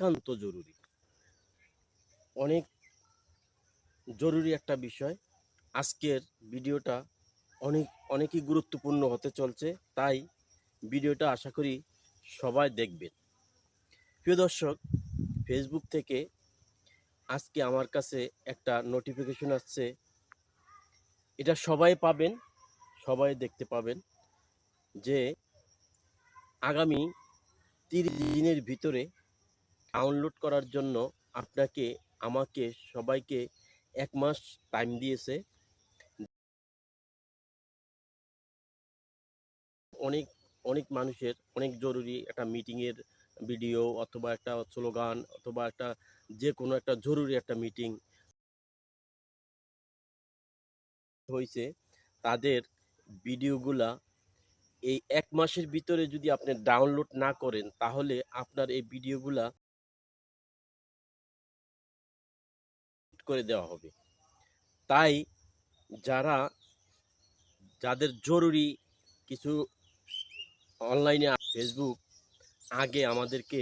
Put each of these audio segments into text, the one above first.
একান্ত জরুরি। অনেক জরুরি একটা বিষয়। আজকের ভিডিওটা অনেক, অনেকই গুরুত্বপূর্ণ হতে চলছে, তাই ভিডিওটা আশা করি সবাই দেখবেন। প্রিয় দর্শক ফেসবুক থেকে আজকে আমার কাছে একটা নোটিফিকেশন আসছে। এটা সবাই পাবেন, সবাই দেখতে পাবেন যে আগামী তিরিশ দিনের ভিতরে ডাউনলোড করার জন্য আপনাকে, আমাকে, সবাইকে এক মাস টাইম দিয়েছে। অনেক অনেক মানুষের, অনেক জরুরি একটা মিটিংয়ের ভিডিও অথবা একটা স্লোগান অথবা একটা যে কোনো একটা জরুরি একটা মিটিং হয়েছে তাদের ভিডিওগুলা এই এক মাসের ভিতরে যদি আপনি ডাউনলোড না করেন, তাহলে আপনার এই ভিডিওগুলা করে দেওয়া হবে। তাই যারা, যাদের জরুরি কিছু অনলাইনে ফেসবুক আগে আমাদেরকে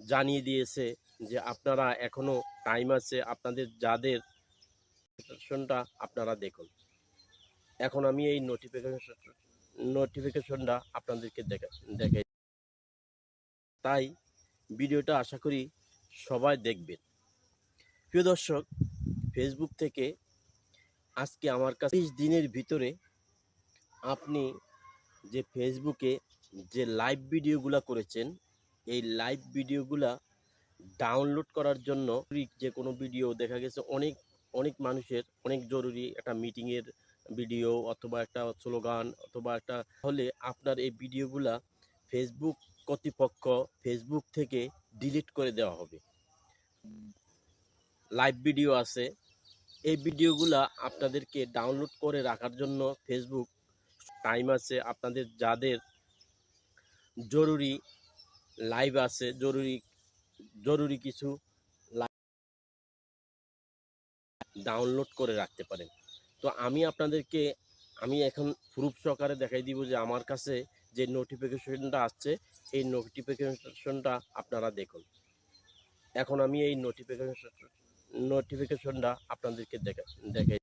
জানিয়ে দিয়েছে যে আপনারা এখনও টাইম আছে, আপনাদের যাদের নোটিফিকেশনটা আপনারা দেখুন। এখন আমি এই নোটিফিকেশন নোটিফিকেশনটা আপনাদেরকে দেখা, দেখাই। তাই ভিডিওটা আশা করি সবাই দেখবেন। প্রিয় দর্শক ফেসবুক থেকে আজকে আমার কাছে তিরিশ দিনের ভিতরে আপনি যে ফেসবুকে যে লাইভ ভিডিওগুলো করেছেন, এই লাইভ ভিডিওগুলা ডাউনলোড করার জন্য যে কোনো ভিডিও দেখা গেছে অনেক অনেক মানুষের, অনেক জরুরি একটা মিটিংয়ের ভিডিও অথবা একটা স্লোগান অথবা একটা হলে আপনার এই ভিডিওগুলা ফেসবুক কর্তৃপক্ষ ফেসবুক থেকে ডিলিট করে দেওয়া হবে। লাইভ ভিডিও আছে। এই ভিডিওগুলা আপনাদেরকে ডাউনলোড করে রাখার জন্য ফেসবুক টাইম আছে। আপনাদের যাদের জরুরি লাইভ আছে, জরুরি জরুরি কিছু ডাউনলোড করে রাখতে পারেন। তো আমি আপনাদেরকে, আমি এখন প্রুফ সহকারে দেখাই দিব যে আমার কাছে যে নোটিফিকেশনটা আসছে, এই নোটিফিকেশনটা আপনারা দেখুন। এখন আমি এই নোটিফিকেশন নোটিফিকেশনটা আপনাদেরকে দেখা, দেখাই।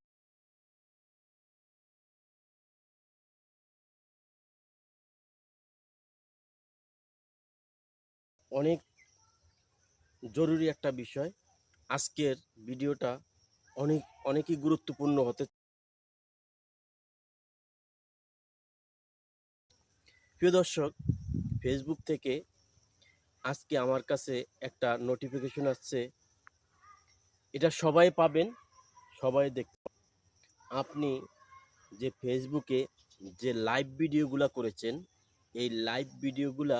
অনেক জরুরি একটা বিষয়। আজকের ভিডিওটা অনেক, অনেকই গুরুত্বপূর্ণ হতে প্রিয় দর্শক ফেসবুক থেকে আজকে আমার কাছে একটা নোটিফিকেশন আসছে। এটা সবাই পাবেন, সবাই দেখতে আপনি যে ফেসবুকে যে লাইভ ভিডিওগুলো করেছেন, এই লাইভ ভিডিওগুলা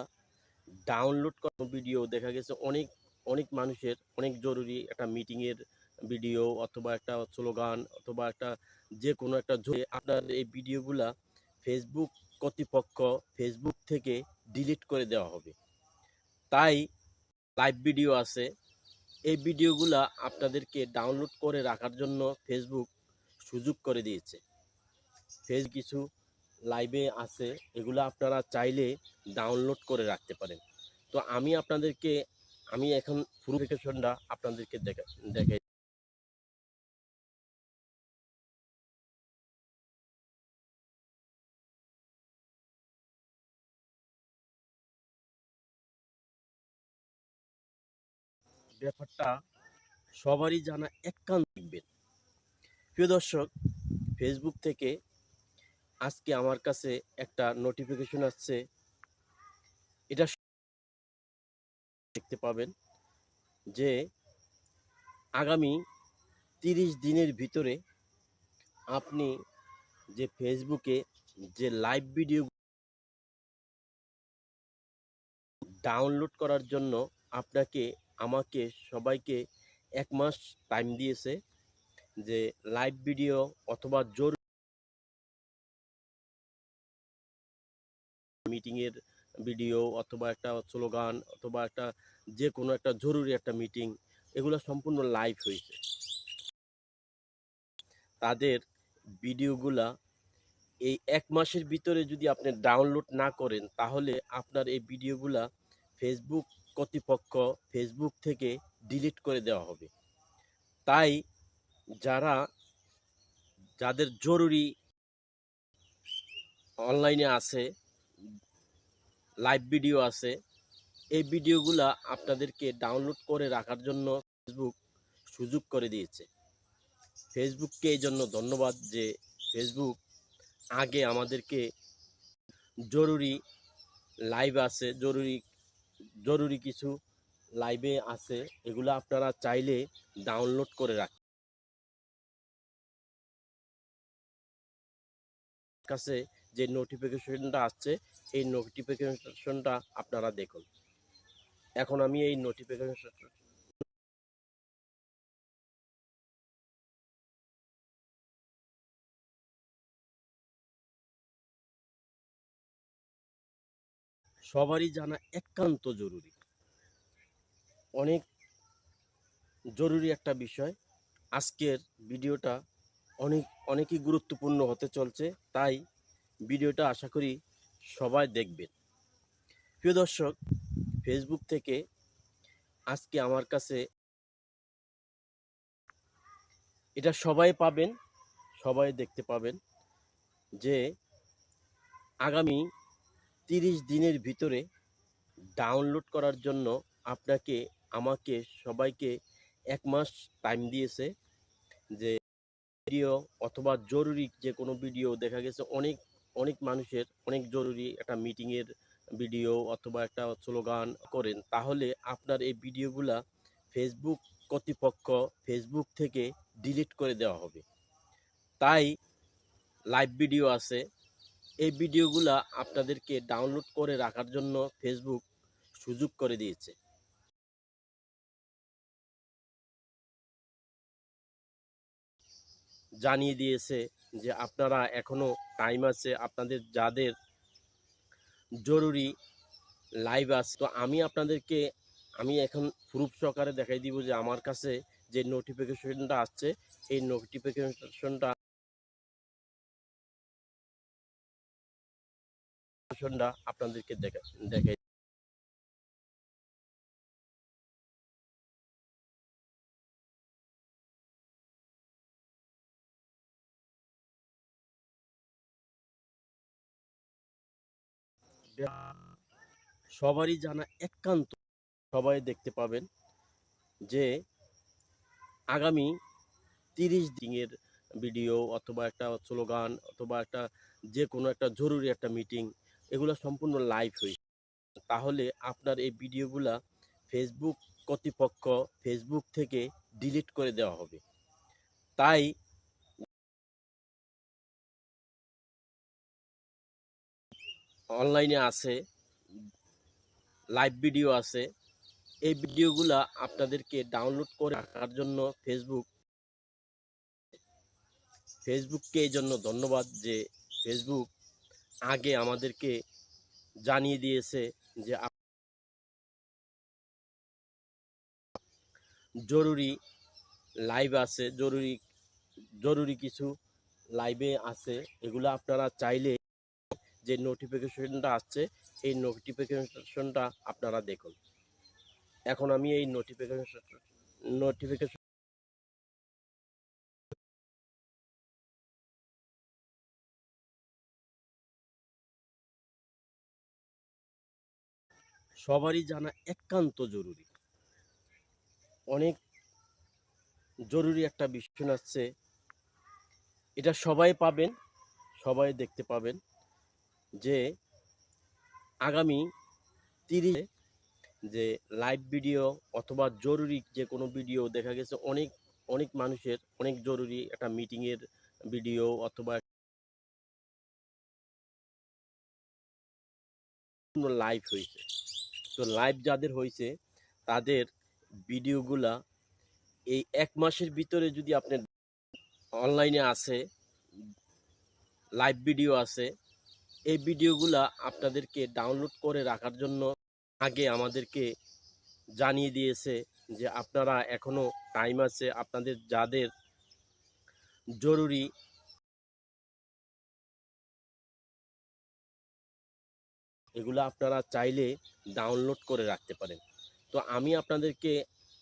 ডাউনলোড করার ভিডিও দেখা গেছে অনেক অনেক মানুষের, অনেক জরুরি একটা মিটিংয়ের ভিডিও অথবা একটা স্লোগান অথবা একটা যে কোনো একটা আপনার এই ভিডিওগুলা ফেসবুক কর্তৃপক্ষ ফেসবুক থেকে ডিলিট করে দেওয়া হবে। তাই লাইভ ভিডিও আছে এই ভিডিওগুলো আপনাদেরকে ডাউনলোড করে রাখার জন্য ফেসবুক সুযোগ করে দিয়েছে। ফেস কিছু লাইভে আছে, এগুলো আপনারা চাইলে ডাউনলোড করে রাখতে পারেন। তো আমি আপনাদেরকে, আমি এখন প্রুফিকেশনটা আপনাদেরকে দেখা, দেখাই ব্যাপারটা সবারই জানা একান্ত দেখবেন প্রিয় দর্শক ফেসবুক থেকে আজকে আমার কাছে একটা নোটিফিকেশন আসছে। এটা দেখতে পাবেন যে আগামী তিরিশ দিনের ভিতরে আপনি যে ফেসবুকে যে লাইভ ভিডিও ডাউনলোড করার জন্য আপনাকে আমাকে, সবাইকে এক মাস টাইম দিয়েছে যে লাইভ ভিডিও অথবা জোর মিটিংয়ের ভিডিও অথবা একটা স্লোগান অথবা একটা যে কোনো একটা জরুরি একটা মিটিং এগুলো সম্পূর্ণ লাইভ হয়েছে। তাদের ভিডিওগুলা এই এক মাসের ভিতরে যদি আপনি ডাউনলোড না করেন, তাহলে আপনার এই ভিডিওগুলা ফেসবুক কর্তৃপক্ষ ফেসবুক থেকে ডিলিট করে দেওয়া হবে। তাই যারা, যাদের জরুরি অনলাইনে আছে লাইভ ভিডিও আছে, এই ভিডিওগুলা আপনাদেরকে ডাউনলোড করে রাখার জন্য ফেসবুক সুযোগ করে দিয়েছে। ফেসবুককে এই জন্য ধন্যবাদ যে ফেসবুক আগে আমাদেরকে জরুরি লাইভ আছে, জরুরি জরুরি কিছু লাইভে আছে, এগুলো আপনারা চাইলে ডাউনলোড করে রাখ কাছে যে নোটিফিকেশনটা আসছে, এই নোটিফিকেশনটা আপনারা দেখুন। এখন আমি এই নোটিফিকেশন সবারই জানা একান্ত জরুরি। অনেক জরুরি একটা বিষয়। আজকের ভিডিওটা অনেক, অনেকই গুরুত্বপূর্ণ হতে চলছে, তাই ভিডিওটা আশা করি সবাই দেখবেন। প্রিয় দর্শক ফেসবুক থেকে আজকে আমার কাছে এটা সবাই পাবেন, সবাই দেখতে পাবেন যে আগামী তিরিশ দিনের ভিতরে ডাউনলোড করার জন্য আপনাকে, আমাকে, সবাইকে এক মাস টাইম দিয়েছে যে ভিডিও অথবা জরুরি যে কোনো ভিডিও দেখা গেছে অনেক অনেক মানুষের, অনেক জরুরি একটা মিটিংয়ের ভিডিও অথবা একটা স্লোগান করেন। তাহলে আপনার এই ভিডিওগুলা ফেসবুক কর্তৃপক্ষ ফেসবুক থেকে ডিলিট করে দেওয়া হবে। তাই লাইভ ভিডিও আছে। এই ভিডিওগুলা আপনাদেরকে ডাউনলোড করে রাখার জন্য ফেসবুক সুযোগ করে দিয়েছে। জানিয়ে দিয়েছে যে আপনারা এখনও টাইম আছে, আপনাদের যাদের জরুরি লাইভ আছে, তো আমি আপনাদেরকে, আমি এখন প্রুফ সহকারে দেখাই দিব যে আমার কাছে যে নোটিফিকেশনটা আসছে, এই নোটিফিকেশনটা নোটিফিকেশনটা আপনাদেরকে দেখা সবারই জানা একান্ত, সবাই দেখতে পাবেন যে আগামী তিরিশ দিনের ভিডিও অথবা একটা স্লোগান অথবা একটা যে কোনো একটা জরুরি একটা মিটিং এগুলো সম্পূর্ণ লাইভ হয়েছে তাহলে আপনার এই ভিডিওগুলা ফেসবুক কর্তৃপক্ষ ফেসবুক থেকে ডিলিট করে দেওয়া হবে। তাই অনলাইনে আছে লাইভ ভিডিও আছে, এই ভিডিওগুলা আপনাদেরকে ডাউনলোড করে রাখার জন্য ফেসবুক ফেসবুককে এই জন্য ধন্যবাদ যে ফেসবুক আগে আমাদেরকে জানিয়ে দিয়েছে যে জরুরি লাইভ আছে, জরুরি জরুরি কিছু লাইভে আছে। এগুলো আপনারা চাইলে যে নোটিফিকেশনটা আসছে এই নোটিফিকেশনটা আপনারা দেখুন। এখন আমি এই নোটিফিকেশন নোটিফিকেশন সবারই জানা একান্ত জরুরি। অনেক জরুরি একটা বিষয় আসছে এটা সবাই পাবেন, সবাই দেখতে পাবেন যে আগামী তিরিশ যে লাইভ ভিডিও অথবা জরুরি যে কোনো ভিডিও দেখা গেছে, অনেক অনেক মানুষের অনেক জরুরি একটা মিটিংয়ের ভিডিও অথবা লাইভ হয়েছে। তো লাইভ যাদের হয়েছে তাদের ভিডিওগুলা এই এক মাসের ভিতরে যদি আপনি অনলাইনে আছে লাইভ ভিডিও আছে, এই ভিডিওগুলা আপনাদেরকে ডাউনলোড করে রাখার জন্য আগে আমাদেরকে জানিয়ে দিয়েছে যে আপনারা এখনও টাইম আছে, আপনাদের যাদের জরুরি এগুলো আপনারা চাইলে ডাউনলোড করে রাখতে পারেন তো আমি আপনাদেরকে,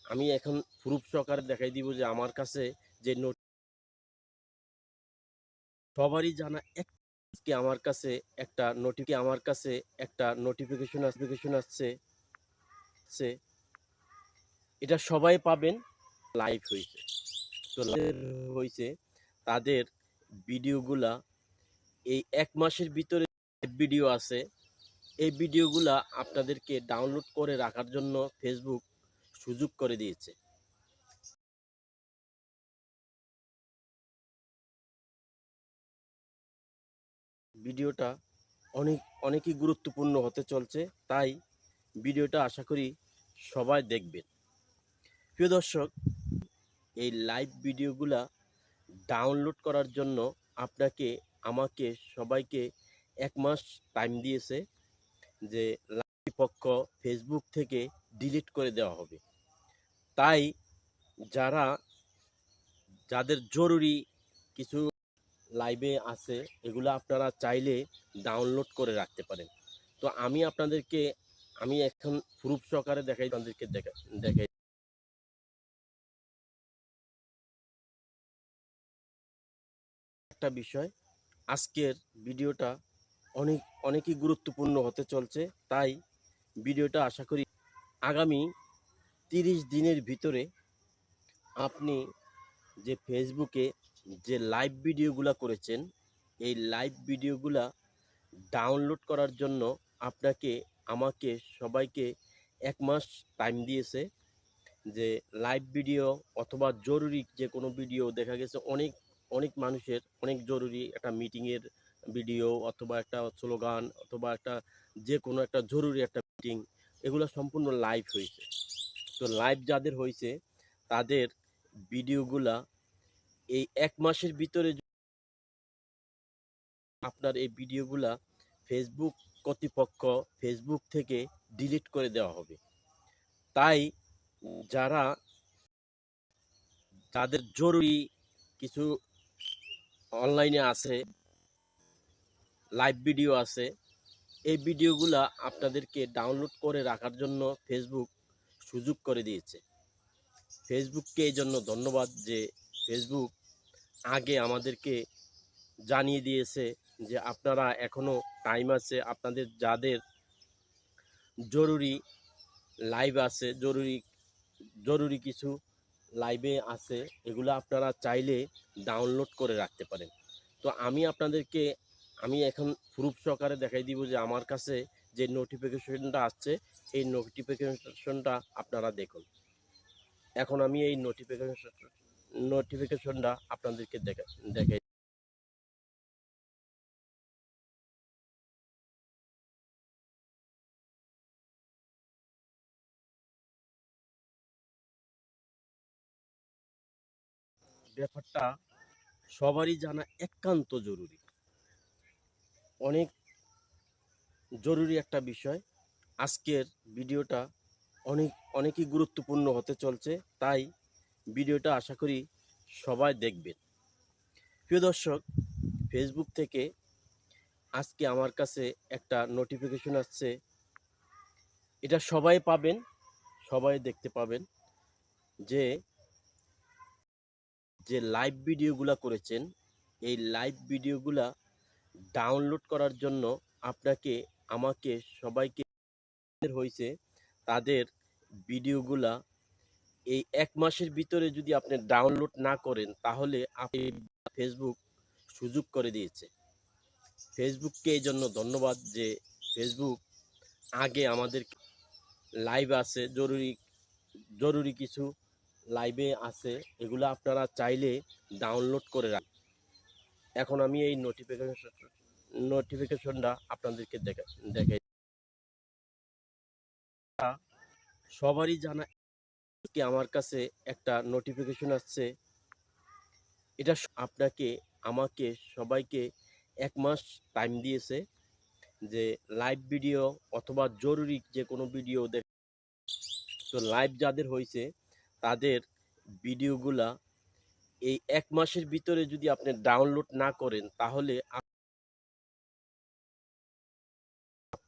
আমি এখন প্রুফ সহকারে দেখাই দিব যে আমার কাছে যে নোট সবারই জানা আজকে আমার কাছে একটা নোটিফি আমার কাছে একটা নোটিফিকেশন নোটিফিকেশন আসছে আসছে। এটা সবাই পাবেন লাইভ হয়েছে তো হয়েছে, তাদের ভিডিওগুলা এই এক মাসের ভিতরে ভিডিও আছে এই ভিডিওগুলা আপনাদেরকে ডাউনলোড করে রাখার জন্য ফেসবুক সুযোগ করে দিয়েছে। ভিডিওটা অনেক, অনেকই গুরুত্বপূর্ণ হতে চলছে, তাই ভিডিওটা আশা করি সবাই দেখবেন। প্রিয় দর্শক, এই লাইভ ভিডিওগুলা ডাউনলোড করার জন্য আপনাকে, আমাকে সবাইকে এক মাস টাইম দিয়েছে। যে পক্ষ ফেসবুক থেকে ডিলিট করে দেওয়া হবে। তাই যারা, যাদের জরুরি কিছু লাইভে আছে, এগুলো আপনারা চাইলে ডাউনলোড করে রাখতে পারেন। তো আমি আপনাদেরকে, আমি এখন প্রুফ সহকারে দেখাই, আপনাদেরকে দেখা, দেখাই। একটা বিষয়, আজকের ভিডিওটা অনেক, অনেকই গুরুত্বপূর্ণ হতে চলছে। তাই ভিডিওটা আশা করি আগামী তিরিশ দিনের ভিতরে আপনি যে ফেসবুকে যে লাইভ ভিডিওগুলো করেছেন, এই লাইভ ভিডিওগুলা ডাউনলোড করার জন্য আপনাকে, আমাকে, সবাইকে এক মাস টাইম দিয়েছে যে লাইভ ভিডিও অথবা জরুরি যে কোনো ভিডিও দেখা গেছে, অনেক অনেক মানুষের, অনেক জরুরি একটা মিটিংয়ের ভিডিও অথবা একটা স্লোগান অথবা একটা যে কোনো একটা জরুরি একটা মিটিং এগুলো সম্পূর্ণ লাইভ হয়েছে। তো লাইভ যাদের হয়েছে, তাদের ভিডিওগুলা এই এক মাসের ভিতরে আপনার এই ভিডিওগুলা ফেসবুক কর্তৃপক্ষ ফেসবুক থেকে ডিলিট করে দেওয়া হবে। তাই যারা তাদের জরুরি কিছু অনলাইনে আছে লাইভ ভিডিও আছে। এই ভিডিওগুলা আপনাদেরকে ডাউনলোড করে রাখার জন্য ফেসবুক সুযোগ করে দিয়েছে। ফেসবুককে এই জন্য ধন্যবাদ যে ফেসবুক আগে আমাদেরকে জানিয়ে দিয়েছে যে আপনারা এখনও টাইম আছে, আপনাদের যাদের জরুরি লাইভ আছে, জরুরি জরুরি কিছু লাইভে আছে, এগুলো আপনারা চাইলে ডাউনলোড করে রাখতে পারেন। তো আমি আপনাদেরকে আমি এখন প্রুফ সহকারে দেখাই দিব যে আমার কাছে যে নোটিফিকেশনটা আসছে, এই নোটিফিকেশনটা আপনারা দেখুন। এখন আমি এই নোটিফিকেশন নোটিফিকেশনটা আপনাদেরকে দেখা, দেখাই ব্যাপারটা সবারই জানা একান্ত জরুরি। অনেক জরুরি একটা বিষয়। আজকের ভিডিওটা অনেক, অনেকই গুরুত্বপূর্ণ হতে চলছে, তাই ভিডিওটা আশা করি সবাই দেখবেন। প্রিয় দর্শক ফেসবুক থেকে আজকে আমার কাছে একটা নোটিফিকেশন আসছে। এটা সবাই পাবেন, সবাই দেখতে পাবেন যে যে লাইভ ভিডিওগুলা করেছেন, এই লাইভ ভিডিওগুলা ডাউনলোড করার জন্য আপনাকে, আমাকে, সবাইকে হয়েছে তাদের ভিডিওগুলা এই এক মাসের ভিতরে যদি আপনি ডাউনলোড না করেন, তাহলে আপনি ফেসবুক সুযোগ করে দিয়েছে। ফেসবুককে এই জন্য ধন্যবাদ যে ফেসবুক আগে আমাদের লাইভ আছে, জরুরি জরুরি কিছু লাইভে আছে, এগুলো আপনারা চাইলে ডাউনলোড করে রাখ এখন আমি এই নোটিফিকেশন নোটিফিকেশনটা আপনাদেরকে দেখা দেখাই। সবারই জানা কি আমার কাছে একটা নোটিফিকেশন আসছে। এটা আপনাকে, আমাকে, সবাইকে এক মাস টাইম দিয়েছে যে লাইভ ভিডিও অথবা জরুরি যে কোনো ভিডিও দেখ তো লাইভ যাদের হয়েছে তাদের ভিডিওগুলা এই এক মাসের ভিতরে যদি আপনি ডাউনলোড না করেন, তাহলে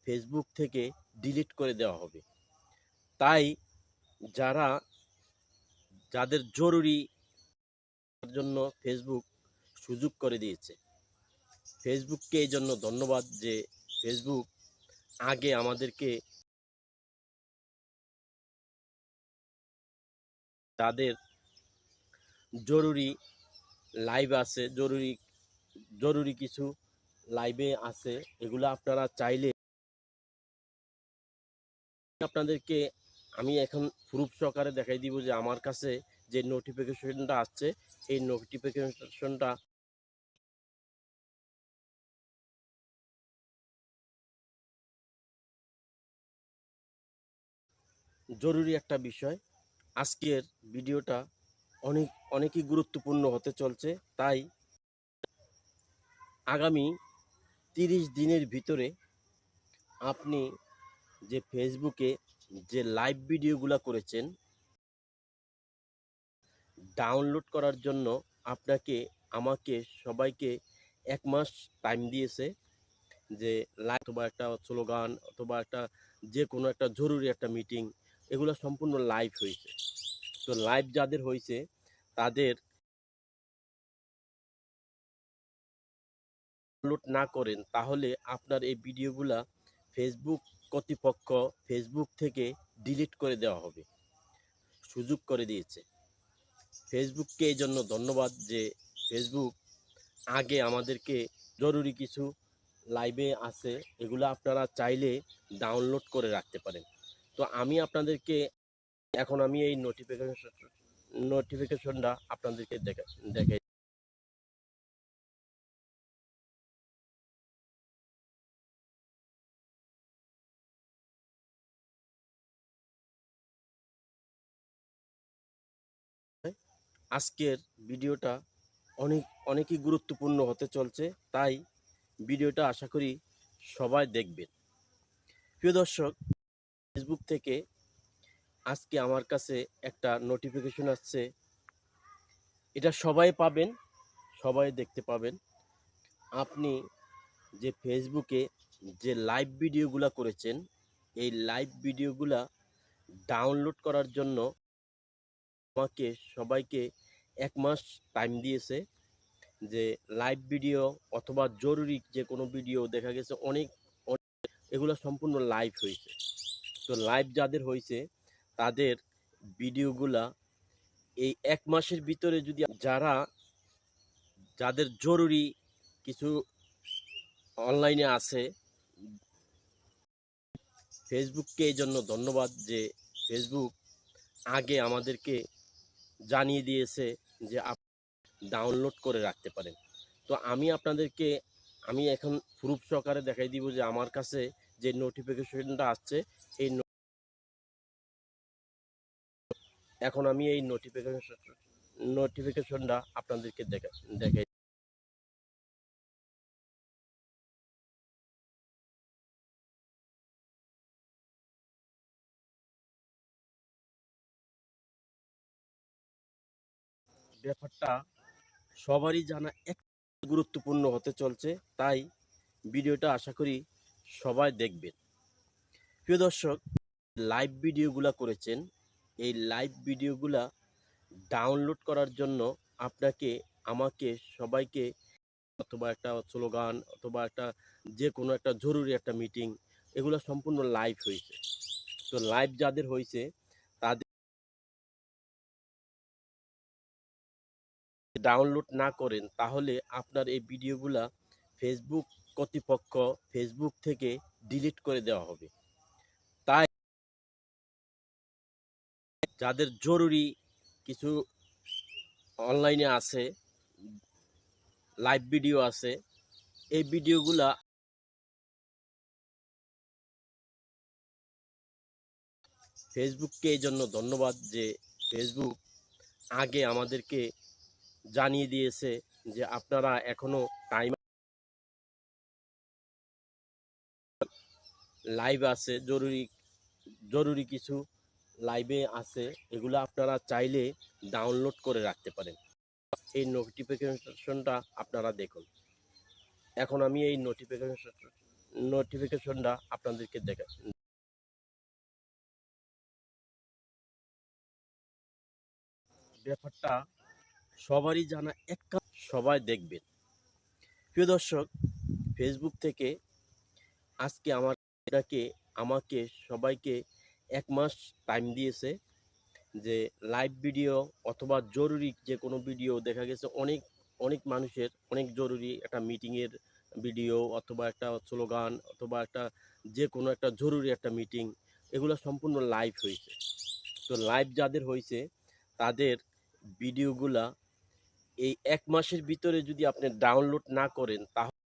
ফেসবুক থেকে ডিলিট করে দেওয়া হবে। তাই যারা, যাদের জরুরি জন্য ফেসবুক সুযোগ করে দিয়েছে ফেসবুককে এই জন্য ধন্যবাদ যে ফেসবুক আগে আমাদেরকে তাদের জরুরি লাইভ আছে, জরুরি জরুরি কিছু লাইভে আছে। এগুলো আপনারা চাইলে আপনাদেরকে আমি এখন প্রুফ সহকারে দেখাই দিব যে আমার কাছে যে নোটিফিকেশনটা আসছে, এই নোটিফিকেশনটা জরুরি একটা বিষয়। আজকের ভিডিওটা অনেক, অনেকই গুরুত্বপূর্ণ হতে চলছে, তাই আগামী তিরিশ দিনের ভিতরে আপনি যে ফেসবুকে যে লাইভ ভিডিওগুলো করেছেন ডাউনলোড করার জন্য আপনাকে, আমাকে, সবাইকে এক মাস টাইম দিয়েছে যে লাইভ অথবা একটা স্লোগান অথবা একটা যে কোনো একটা জরুরি একটা মিটিং এগুলো সম্পূর্ণ লাইভ হয়েছে। তো লাইভ যাদের হয়েছে, তাদের ডাউনলোড না করেন, তাহলে আপনার এই ভিডিওগুলা ফেসবুক কর্তৃপক্ষ ফেসবুক থেকে ডিলিট করে দেওয়া হবে। সুযোগ করে দিয়েছে। ফেসবুককে এই জন্য ধন্যবাদ যে ফেসবুক আগে আমাদেরকে জরুরি কিছু লাইভে আছে, এগুলো আপনারা চাইলে ডাউনলোড করে রাখতে পারেন। তো আমি আপনাদেরকে, এখন আমি এই নোটিফিকেশন নোটিফিকেশনটা আপনাদেরকে দেখা, দেখাই আজকের ভিডিওটা অনেক, অনেকই গুরুত্বপূর্ণ হতে চলছে, তাই ভিডিওটা আশা করি সবাই দেখবেন। প্রিয় দর্শক ফেসবুক থেকে আজকে আমার কাছে একটা নোটিফিকেশন আসছে। এটা সবাই পাবেন, সবাই দেখতে পাবেন। আপনি যে ফেসবুকে যে লাইভ ভিডিওগুলো করেছেন, এই লাইভ ভিডিওগুলা ডাউনলোড করার জন্য আমাকে সবাইকে এক মাস টাইম দিয়েছে যে লাইভ ভিডিও অথবা জরুরি যে কোনো ভিডিও দেখা গেছে, অনেক এগুলো সম্পূর্ণ লাইভ হয়েছে। তো লাইভ যাদের হয়েছে, তাদের ভিডিওগুলা এই এক মাসের ভিতরে যদি যারা, যাদের জরুরি কিছু অনলাইনে আছে ফেসবুককে এই জন্য ধন্যবাদ যে ফেসবুক আগে আমাদেরকে জানিয়ে দিয়েছে যে আপ ডাউনলোড করে রাখতে পারেন। তো আমি আপনাদেরকে, আমি এখন প্রুফ সহকারে দেখাই দিব যে আমার কাছে যে নোটিফিকেশনটা আসছে, এই এখন আমি এই নোটিফিকেশন নোটিফিকেশনটা আপনাদেরকে দেখা দেখাই ব্যাপারটা সবারই জানা এক গুরুত্বপূর্ণ হতে চলছে, তাই ভিডিওটা আশা করি সবাই দেখবেন। প্রিয় দর্শক লাইভ ভিডিওগুলা করেছেন। এই লাইভ ভিডিওগুলা ডাউনলোড করার জন্য আপনাকে, আমাকে, সবাইকে অথবা একটা স্লোগান অথবা একটা যে কোনো একটা জরুরি একটা মিটিং এগুলো সম্পূর্ণ লাইভ হয়েছে। তো লাইভ যাদের হয়েছে ডাউনলোড না করেন, তাহলে আপনার এই ভিডিওগুলা ফেসবুক কর্তৃপক্ষ ফেসবুক থেকে ডিলিট করে দেওয়া হবে। তাই যাদের জরুরি কিছু অনলাইনে আছে লাইভ ভিডিও আছে, এই ভিডিওগুলা ফেসবুককে এই জন্য ধন্যবাদ যে ফেসবুক আগে আমাদেরকে জানিয়ে দিয়েছে যে আপনারা এখনও টাইম লাইভ আছে, জরুরি জরুরি কিছু লাইভে আছে, এগুলো আপনারা চাইলে ডাউনলোড করে রাখতে পারেন। এই নোটিফিকেশনটা আপনারা দেখুন। এখন আমি এই নোটিফিকেশন নোটিফিকেশনটা আপনাদেরকে দেখা ব্যাপারটা সবারই জানা এক সবাই দেখবেন। প্রিয় দর্শক ফেসবুক থেকে আজকে আমার এটাকে আমাকে সবাইকে এক মাস টাইম দিয়েছে যে লাইভ ভিডিও অথবা জরুরি যে কোনো ভিডিও দেখা গেছে, অনেক অনেক মানুষের অনেক জরুরি একটা মিটিংয়ের ভিডিও অথবা একটা স্লোগান অথবা একটা যে কোনো একটা জরুরি একটা মিটিং এগুলো সম্পূর্ণ লাইভ হয়েছে। তো লাইভ যাদের হয়েছে, তাদের ভিডিওগুলা এই এক মাসের ভিতরে যদি আপনি ডাউনলোড না করেন, তাহলে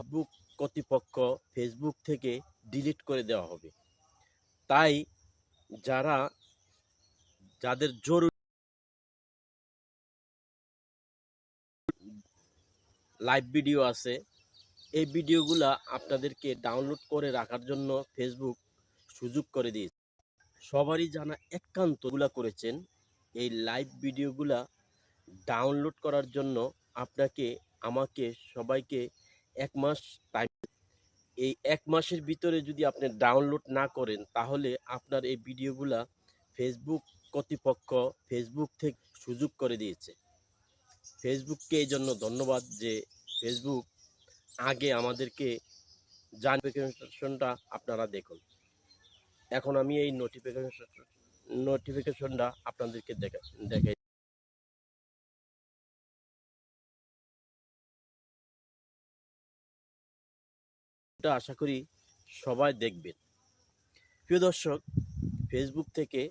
ফেসবুক কর্তৃপক্ষ ফেসবুক থেকে ডিলিট করে দেওয়া হবে। তাই যারা, যাদের জরুরি লাইভ ভিডিও আছে, এই ভিডিওগুলা আপনাদেরকে ডাউনলোড করে রাখার জন্য ফেসবুক সুযোগ করে দিয়েছে। সবারই জানা একান্তগুলা করেছেন। এই লাইভ ভিডিওগুলা ডাউনলোড করার জন্য আপনাকে, আমাকে, সবাইকে এক মাস টাইম এই এক মাসের ভিতরে যদি আপনি ডাউনলোড না করেন, তাহলে আপনার এই ভিডিওগুলা ফেসবুক কর্তৃপক্ষ ফেসবুক থেকে সুযোগ করে দিয়েছে। ফেসবুককে এই জন্য ধন্যবাদ যে ফেসবুক আগে আমাদেরকে নোটিফিকেশনটা আপনারা দেখুন। এখন আমি এই নোটিফিকেশন নোটিফিকেশনটা আপনাদেরকে দেখা, দেখাই। আশা করি সবাই দেখবেন। প্রিয় দর্শক ফেসবুক থেকে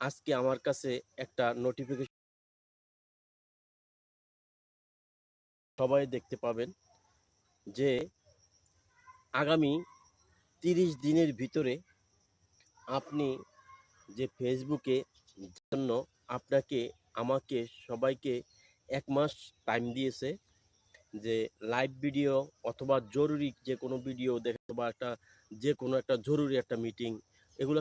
আজকে আমার কাছে একটা নোটিফিকেশন সবাই দেখতে পাবেন যে আগামী তিরিশ দিনের ভিতরে আপনি যে ফেসবুকে জন্য আপনাকে, আমাকে, সবাইকে এক মাস টাইম দিয়েছে যে লাইভ ভিডিও অথবা জরুরি যে কোনো ভিডিও দেখে বা একটা, যে কোনো একটা জরুরি একটা মিটিং এগুলো